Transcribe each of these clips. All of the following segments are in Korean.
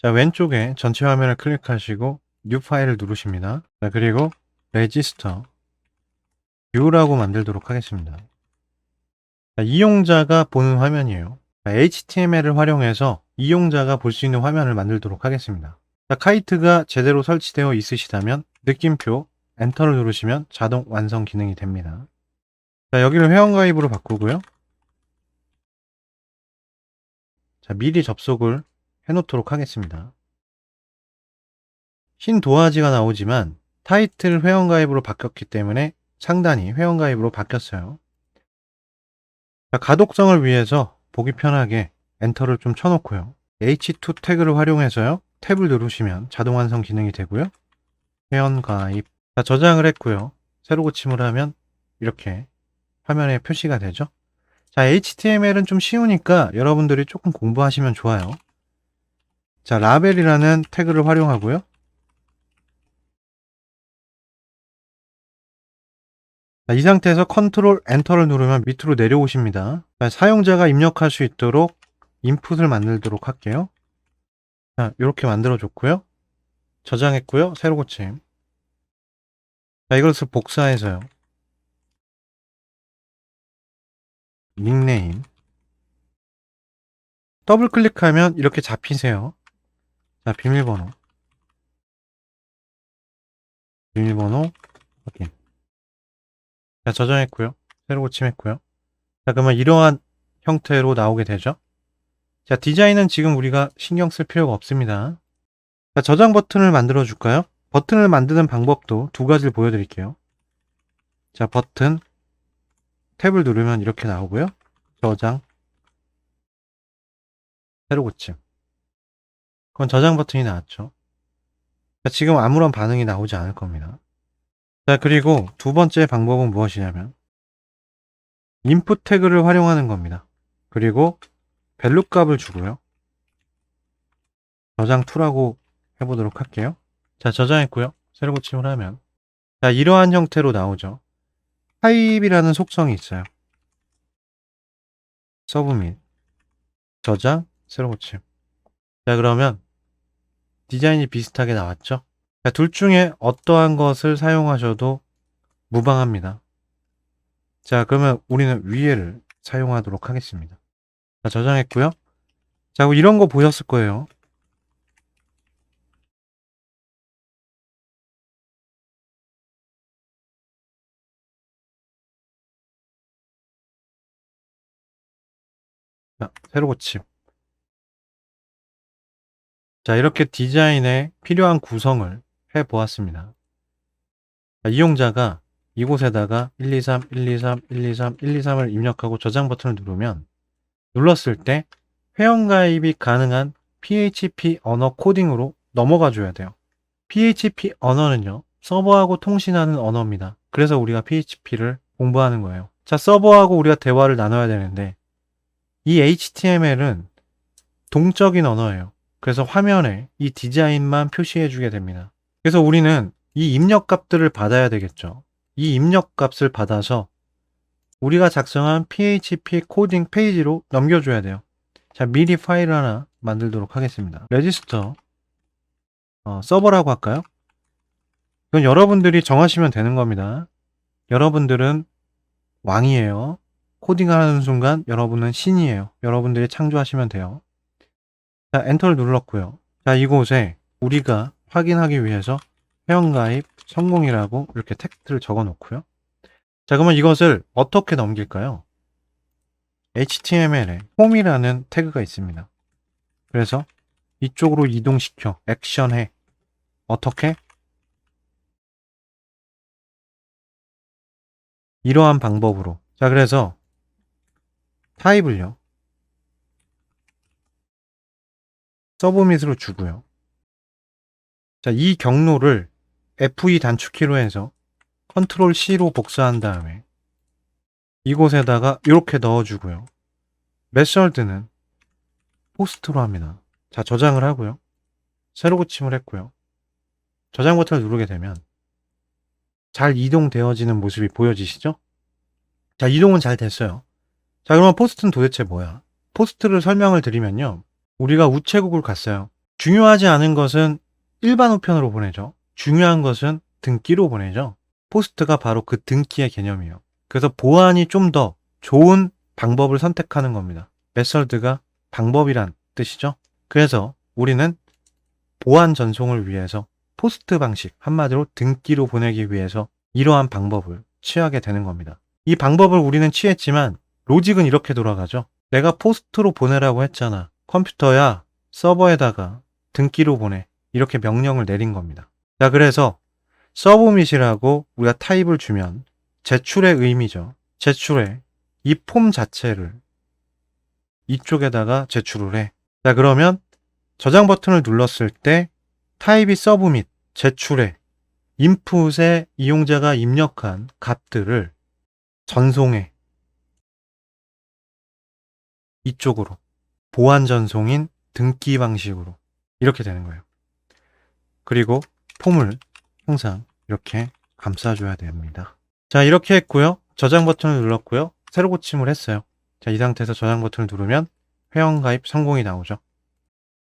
자, 왼쪽에 전체 화면을 클릭하시고 뉴 파일을 누르십니다. 자, 그리고 레지스터 뷰라고 만들도록 하겠습니다. 자, 이용자가 보는 화면이에요. 자, HTML을 활용해서 이용자가 볼 수 있는 화면을 만들도록 하겠습니다. 자, 카이트가 제대로 설치되어 있으시다면 느낌표 엔터를 누르시면 자동 완성 기능이 됩니다. 자, 여기를 회원가입으로 바꾸고요. 자, 미리 접속을 해놓도록 하겠습니다. 흰 도화지가 나오지만 타이틀 회원가입으로 바뀌었기 때문에 상단이 회원가입으로 바뀌었어요. 자, 가독성을 위해서 보기 편하게 엔터를 좀 쳐놓고요. H2 태그를 활용해서요. 탭을 누르시면 자동 완성 기능이 되고요. 회원가입. 자, 저장을 했고요. 새로 고침을 하면 이렇게 화면에 표시가 되죠. 자, HTML은 좀 쉬우니까 여러분들이 조금 공부하시면 좋아요. 자, 라벨이라는 태그를 활용하고요. 자, 이 상태에서 컨트롤 엔터를 누르면 밑으로 내려오십니다. 자, 사용자가 입력할 수 있도록 인풋을 만들도록 할게요. 자, 이렇게 만들어줬고요. 저장했고요. 새로 고침. 자, 이것을 복사해서요. 닉네임. 더블 클릭하면 이렇게 잡히세요. 자, 비밀번호. 비밀번호 확인. 자, 저장했고요. 새로 고침했고요. 자, 그러면 이러한 형태로 나오게 되죠. 자, 디자인은 지금 우리가 신경 쓸 필요가 없습니다. 자, 저장 버튼을 만들어 줄까요? 버튼을 만드는 방법도 두 가지를 보여드릴게요. 자, 버튼 탭을 누르면 이렇게 나오고요. 저장 새로 고침 그건 저장 버튼이 나왔죠. 자, 지금 아무런 반응이 나오지 않을 겁니다. 자, 그리고 두 번째 방법은 무엇이냐면 인풋 태그를 활용하는 겁니다. 그리고 밸류 값을 주고요. 저장 2라고 해보도록 할게요. 자, 저장했고요. 새로 고침을 하면 자, 이러한 형태로 나오죠. 타입이라는 속성이 있어요. 서브밋 저장 새로 고침 자 그러면 디자인이 비슷하게 나왔죠? 자, 둘 중에 어떠한 것을 사용하셔도 무방합니다. 자 그러면 우리는 위에를 사용하도록 하겠습니다. 자 저장했고요. 자 이런 거 보셨을 거예요. 자, 새로 고침. 자, 이렇게 디자인에 필요한 구성을 해 보았습니다. 자, 이용자가 이곳에다가 123, 123, 123, 123을 입력하고 저장 버튼을 누르면 눌렀을 때 회원가입이 가능한 PHP 언어 코딩으로 넘어가 줘야 돼요. PHP 언어는요, 서버하고 통신하는 언어입니다. 그래서 우리가 PHP를 공부하는 거예요. 자, 서버하고 우리가 대화를 나눠야 되는데 이 HTML은 동적인 언어예요. 그래서 화면에 이 디자인만 표시해 주게 됩니다. 그래서 우리는 이 입력 값들을 받아야 되겠죠. 이 입력 값을 받아서 우리가 작성한 PHP 코딩 페이지로 넘겨줘야 돼요. 자, 미리 파일 하나 만들도록 하겠습니다. 레지스터 어, 서버라고 할까요? 이건 여러분들이 정하시면 되는 겁니다. 여러분들은 왕이에요. 코딩하는 순간 여러분은 신이에요. 여러분들이 창조하시면 돼요. 자, 엔터를 눌렀고요. 자, 이곳에 우리가 확인하기 위해서 회원가입 성공이라고 이렇게 텍스트를 적어 놓고요. 자, 그러면 이것을 어떻게 넘길까요? HTML에 홈이라는 태그가 있습니다. 그래서 이쪽으로 이동시켜 액션해 어떻게? 이러한 방법으로 자 그래서 타입을요 서브밋으로 주고요 자 이 경로를 F2 단축키로 해서 컨트롤 C로 복사한 다음에 이곳에다가 이렇게 넣어주고요 메설드는 포스트로 합니다 자 저장을 하고요 새로 고침을 했고요 저장 버튼을 누르게 되면 잘 이동되어지는 모습이 보여지시죠? 자, 이동은 잘 됐어요. 자, 그러면 포스트는 도대체 뭐야? 포스트를 설명을 드리면요. 우리가 우체국을 갔어요. 중요하지 않은 것은 일반 우편으로 보내죠. 중요한 것은 등기로 보내죠. 포스트가 바로 그 등기의 개념이에요. 그래서 보안이 좀 더 좋은 방법을 선택하는 겁니다. 메설드가 방법이란 뜻이죠. 그래서 우리는 보안 전송을 위해서 포스트 방식, 한마디로 등기로 보내기 위해서 이러한 방법을 취하게 되는 겁니다. 이 방법을 우리는 취했지만 로직은 이렇게 돌아가죠. 내가 포스트로 보내라고 했잖아. 컴퓨터야 서버에다가 등기로 보내. 이렇게 명령을 내린 겁니다. 자, 그래서 서브밋이라고 우리가 타입을 주면 제출의 의미죠. 제출해. 이폼 자체를 이쪽에다가 제출을 해. 자, 그러면 저장 버튼을 눌렀을 때 타입이 서브밋, 제출해. 인풋에 이용자가 입력한 값들을 전송해. 이쪽으로. 보안 전송인 등기 방식으로. 이렇게 되는 거예요. 그리고 폼을 항상 이렇게 감싸줘야 됩니다. 자, 이렇게 했고요. 저장 버튼을 눌렀고요. 새로 고침을 했어요. 자, 이 상태에서 저장 버튼을 누르면 회원 가입 성공이 나오죠.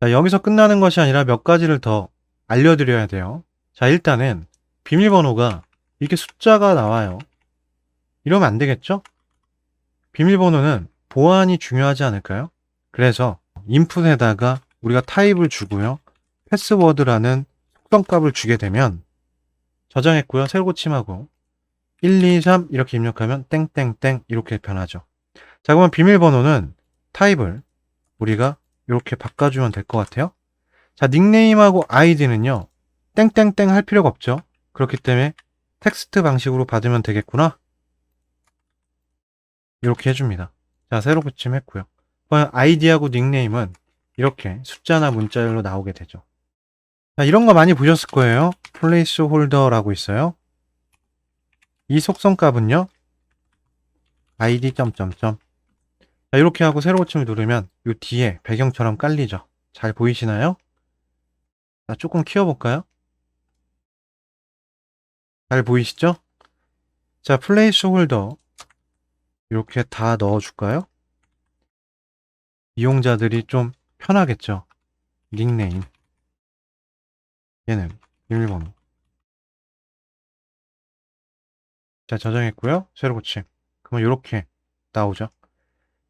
자, 여기서 끝나는 것이 아니라 몇 가지를 더 알려드려야 돼요. 자, 일단은 비밀번호가 이렇게 숫자가 나와요. 이러면 안 되겠죠? 비밀번호는 보안이 중요하지 않을까요? 그래서 인풋에다가 우리가 타입을 주고요. 패스워드라는 속성값을 주게 되면 저장했고요. 새로 고침하고 1, 2, 3 이렇게 입력하면 땡땡땡 이렇게 변하죠. 자, 그러면 비밀번호는 타입을 우리가 이렇게 바꿔주면 될 것 같아요. 자, 닉네임하고 아이디는요. 땡땡땡 할 필요가 없죠. 그렇기 때문에 텍스트 방식으로 받으면 되겠구나. 이렇게 해줍니다. 자, 새로 붙임했고요. 그럼 아이디하고 닉네임은 이렇게 숫자나 문자열로 나오게 되죠. 자, 이런 거 많이 보셨을 거예요. 플레이스 홀더라고 있어요. 이 속성 값은요. id 점점점. 자, 이렇게 하고 새로 고침을 누르면 이 뒤에 배경처럼 깔리죠. 잘 보이시나요? 자, 조금 키워볼까요? 잘 보이시죠? 자, 플레이스 홀더 이렇게 다 넣어줄까요? 이용자들이 좀 편하겠죠? 닉네임 얘는 비밀번호 자, 저장했고요. 새로 고침. 그러면 이렇게 나오죠.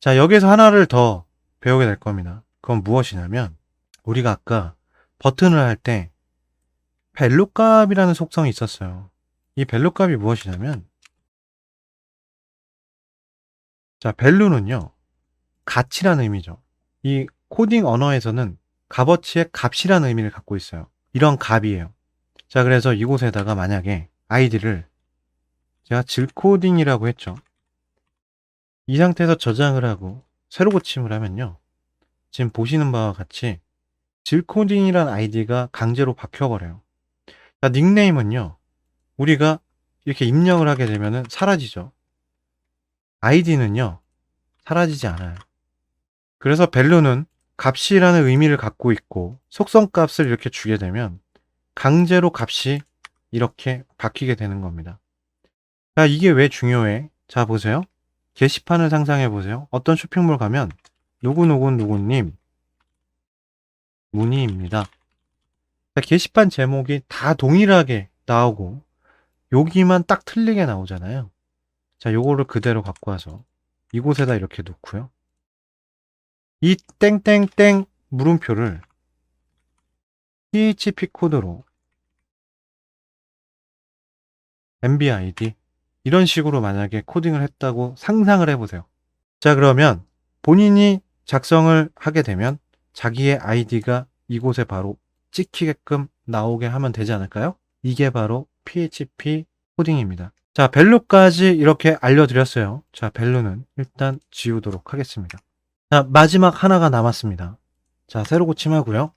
자, 여기에서 하나를 더 배우게 될 겁니다. 그건 무엇이냐면 우리가 아까 버튼을 할 때 밸류 값이라는 속성이 있었어요. 이 밸류 값이 무엇이냐면 자, 밸류는요. 가치라는 의미죠. 이 코딩 언어에서는 값어치의 값이라는 의미를 갖고 있어요. 이런 값이에요. 자, 그래서 이곳에다가 만약에 아이디를 제가 질코딩이라고 했죠. 이 상태에서 저장을 하고 새로 고침을 하면요. 지금 보시는 바와 같이 질코딩이란 아이디가 강제로 박혀버려요. 자, 닉네임은요. 우리가 이렇게 입력을 하게 되면 사라지죠. 아이디는요. 사라지지 않아요. 그래서 밸류는 값이라는 의미를 갖고 있고 속성 값을 이렇게 주게 되면 강제로 값이 이렇게 바뀌게 되는 겁니다. 자, 이게 왜 중요해? 자, 보세요. 게시판을 상상해 보세요. 어떤 쇼핑몰 가면 누구누구누구님 문의입니다. 자, 게시판 제목이 다 동일하게 나오고 여기만 딱 틀리게 나오잖아요. 자, 요거를 그대로 갖고 와서 이곳에다 이렇게 놓고요. 이 땡땡땡 물음표를 PHP 코드로 MBID 이런 식으로 만약에 코딩을 했다고 상상을 해보세요. 자, 그러면 본인이 작성을 하게 되면 자기의 아이디가 이곳에 바로 찍히게끔 나오게 하면 되지 않을까요? 이게 바로 PHP 코딩입니다. 자, 밸류까지 이렇게 알려드렸어요. 자, 밸류는 일단 지우도록 하겠습니다. 자, 마지막 하나가 남았습니다. 자, 새로 고침하고요.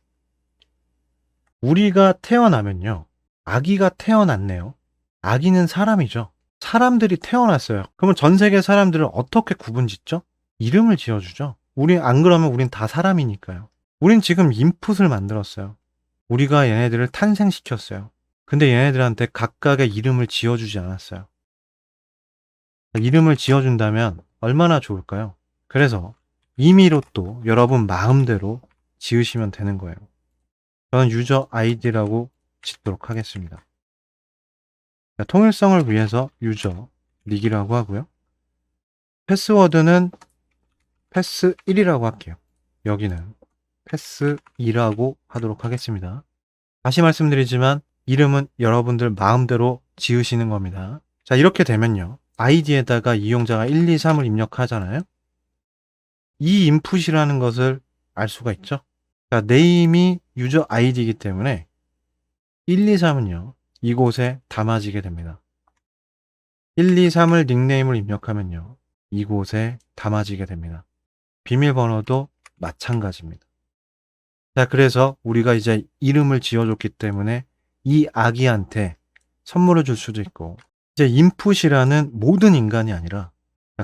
우리가 태어나면요. 아기가 태어났네요. 아기는 사람이죠. 사람들이 태어났어요. 그러면 전 세계 사람들을 어떻게 구분 짓죠? 이름을 지어주죠. 우리 안 그러면 우린 다 사람이니까요. 우린 지금 인풋을 만들었어요. 우리가 얘네들을 탄생시켰어요. 근데 얘네들한테 각각의 이름을 지어주지 않았어요. 이름을 지어준다면 얼마나 좋을까요? 그래서 임의로 또 여러분 마음대로 지으시면 되는 거예요. 저는 유저 아이디라고 짓도록 하겠습니다. 자, 통일성을 위해서 유저 닉이라고 하고요. 패스워드는 패스 1이라고 할게요. 여기는 패스 2라고 하도록 하겠습니다. 다시 말씀드리지만 이름은 여러분들 마음대로 지으시는 겁니다. 자, 이렇게 되면요. 아이디에다가 이용자가 1, 2, 3을 입력하잖아요. 이 인풋이라는 것을 알 수가 있죠. 자, 네임이 유저 아이디이기 때문에 1, 2, 3은요. 이곳에 담아지게 됩니다. 1, 2, 3을 닉네임을 입력하면요. 이곳에 담아지게 됩니다. 비밀번호도 마찬가지입니다. 자, 그래서 우리가 이제 이름을 지어줬기 때문에 이 아기한테 선물을 줄 수도 있고, 이제 인풋이라는 모든 인간이 아니라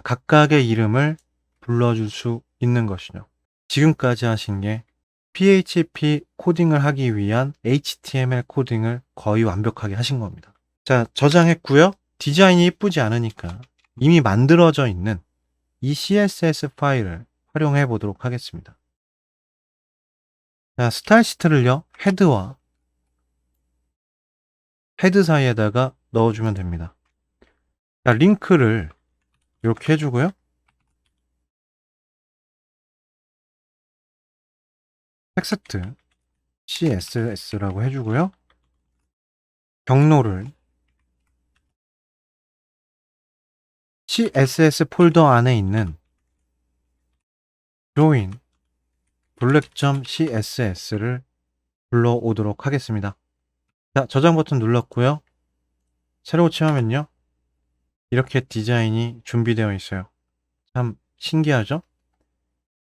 각각의 이름을 불러줄 수 있는 것이죠. 지금까지 하신 게 PHP 코딩을 하기 위한 HTML 코딩을 거의 완벽하게 하신 겁니다. 자, 저장했고요. 디자인이 이쁘지 않으니까 이미 만들어져 있는 이 CSS 파일을 활용해 보도록 하겠습니다. 자, 스타일 시트를요, 헤드와 헤드 사이에다가 넣어주면 됩니다. 자, 링크를 이렇게 해주고요. 텍스트 CSS라고 해주고요. 경로를 CSS 폴더 안에 있는 join 블랙.css를 불러오도록 하겠습니다. 자, 저장 버튼 눌렀고요. 새로 고침하면요. 이렇게 디자인이 준비되어 있어요. 참 신기하죠?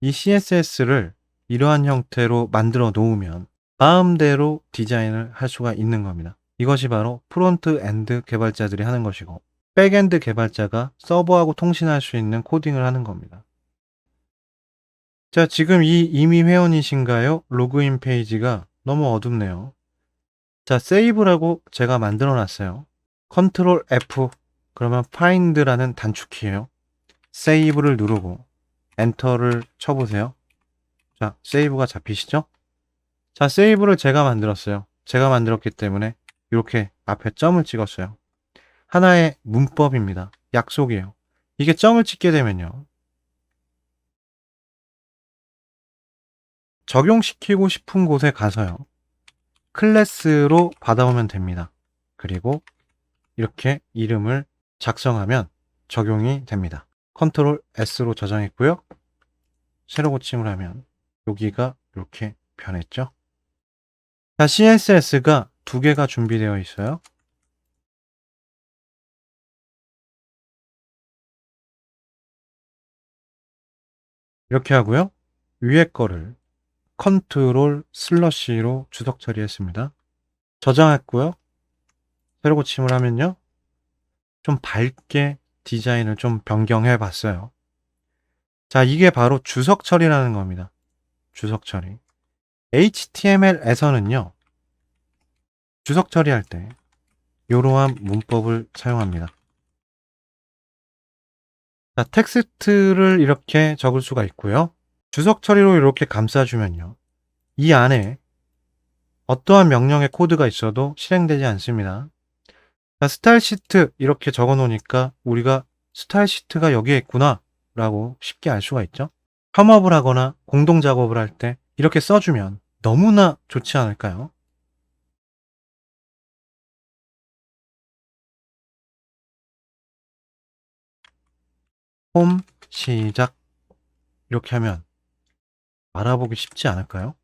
이 CSS를 이러한 형태로 만들어 놓으면 마음대로 디자인을 할 수가 있는 겁니다. 이것이 바로 프론트 엔드 개발자들이 하는 것이고 백엔드 개발자가 서버하고 통신할 수 있는 코딩을 하는 겁니다. 자, 지금 이 이미 회원이신가요? 로그인 페이지가 너무 어둡네요. 자, 세이브라고 제가 만들어 놨어요. 컨트롤 F 그러면 find라는 단축키예요. 세이브를 누르고 엔터를 쳐보세요. 자, 세이브가 잡히시죠? 자, 세이브를 제가 만들었어요. 제가 만들었기 때문에 이렇게 앞에 점을 찍었어요. 하나의 문법입니다. 약속이에요. 이게 점을 찍게 되면요. 적용시키고 싶은 곳에 가서요. 클래스로 받아오면 됩니다. 그리고 이렇게 이름을 작성하면 적용이 됩니다. 컨트롤 S로 저장했고요. 새로 고침을 하면 여기가 이렇게 변했죠. 자, CSS가 두 개가 준비되어 있어요. 이렇게 하고요. 위에 거를 컨트롤 슬러시로 주석 처리했습니다. 저장했고요. 새로 고침을 하면요. 좀 밝게 디자인을 좀 변경해 봤어요. 자, 이게 바로 주석 처리라는 겁니다. 주석 처리. HTML에서는요. 주석 처리할 때 이러한 문법을 사용합니다. 자, 텍스트를 이렇게 적을 수가 있고요. 주석 처리로 이렇게 감싸주면요. 이 안에 어떠한 명령의 코드가 있어도 실행되지 않습니다. 자, 스타일 시트 이렇게 적어 놓으니까 우리가 스타일 시트가 여기에 있구나 라고 쉽게 알 수가 있죠. 펌업을 하거나 공동 작업을 할 때 이렇게 써주면 너무나 좋지 않을까요? 홈 시작 이렇게 하면 알아보기 쉽지 않을까요?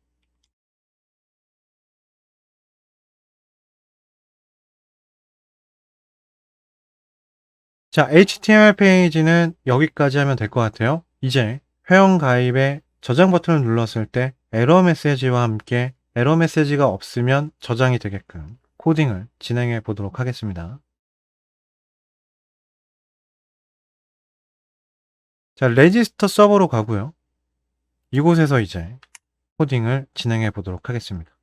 자, HTML 페이지는 여기까지 하면 될 것 같아요. 이제 회원 가입에 저장 버튼을 눌렀을 때 에러 메시지와 함께 에러 메시지가 없으면 저장이 되게끔 코딩을 진행해 보도록 하겠습니다. 자, 레지스터 서버로 가고요. 이곳에서 이제 코딩을 진행해 보도록 하겠습니다.